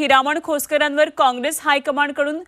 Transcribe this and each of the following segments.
हिरामण खोसकरांवर काँग्रेस हायकमांडकडून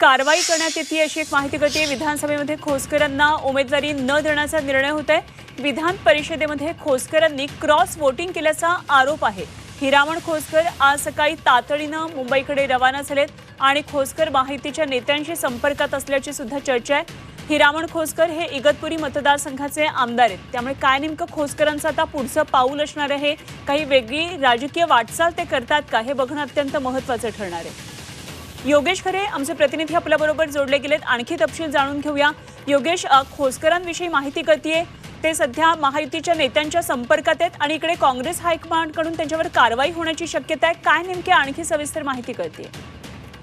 कारवाई करण्यात येते अशी एक माहिती कळते विधानसभेमध्ये खोसकरांना उमेदवारी न देण्याचा निर्णय होत आहे विधान परिषदेमध्ये खोसकरांनी क्रॉस वोटिंग केल्याचा आरोप आहे. हिरामण खोसकर आज सकाळी तातडीनं मुंबईकडे रवाना झालेत आणि खोसकर माहितीच्या नेत्यांशी संपर्कात असल्याची सुद्धा चर्चा आहे. हिरामण खोसकर हे इगतपुरी मतदारसंघाचे आमदार आहेत. त्यामुळे काय नेमकं खोसकरांचं आता पुढचं पाऊल असणार आहे? काही वेगळी राजकीय वाटचाल ते करतात का? हे बघणं अत्यंत महत्त्वाचं ठरणार आहे. योगेश खरे आमचे प्रतिनिधी आपल्याबरोबर जोडले गेलेत. आणखी तपशील जाणून घेऊया. योगेश खोसकरांविषयी माहिती कळतीये. ते सध्या महायुतीच्या नेत्यांच्या संपर्कात आहेत आणि इकडे काँग्रेस हायकमांडकडून त्यांच्यावर कारवाई होण्याची शक्यता आहे. काय नेमकी आणखी सविस्तर माहिती कळतीये?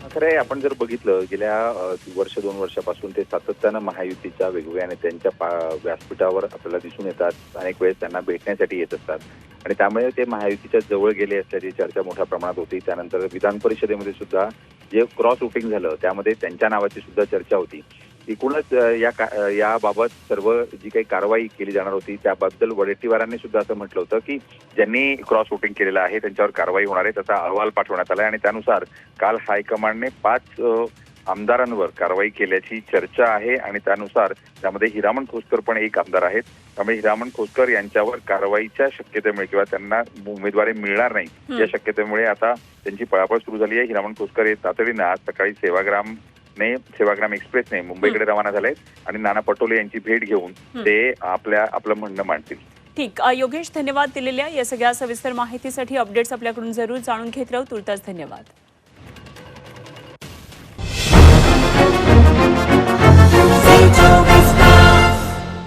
खरं आहे आपण जर बघितलं गेल्या वर्ष दोन वर्षापासून ते सातत्यानं महायुतीच्या वेगवेगळ्या नेत्यांच्या पा- व्यासपीठावर आपल्याला दिसून येतात. अनेक वेळेस त्यांना भेटण्यासाठी येत असतात. आणि त्यामुळे ते महायुतीच्या जवळ गेले असल्याची चर्चा मोठ्या प्रमाणात होती. त्यानंतर विधान परिषदेमध्ये सुद्धा जे क्रॉस वोटिंग झालं त्यामध्ये त्यांच्या नावाची सुद्धा चर्चा होती. एकूणच या याबाबत सर्व जी काही कारवाई केली जाणार होती त्याबद्दल वडेट्टीवारांनी सुद्धा असं म्हटलं होतं की ज्यांनी क्रॉस वोटिंग केलेलं आहे त्यांच्यावर कारवाई होणार आहे त्याचा अहवाल पाठवण्यात आला आणि त्यानुसार काल हायकमांडने पाच आमदारांवर कारवाई केल्याची चर्चा आहे आणि त्यानुसार त्यामध्ये हिरामण खोसकर पण एक आमदार आहेत त्यामुळे हिरामण खोसकर यांच्यावर कारवाईच्या शक्यतेमुळे किंवा त्यांना उमेदवारी मिळणार नाही. या शक्यतेमुळे आता त्यांची पळापळ सुरू झाली आहे हिरामण खोसकर हे तातडीनं आज सकाळी सेवाग्राम ने सेवाग्राम एक्सप्रेसने मुंबईकडे रवाना झाले आणि नाना पटोले यांची भेट घेऊन. ते आपल्या आपलं म्हणणं मांडतील. ठीक. योगेश धन्यवाद दिलेल्या या सगळ्या सविस्तर माहितीसाठी अपडेट्स आपल्याकडून जरूर जाणून घेत राहू. तुर्तास धन्यवाद.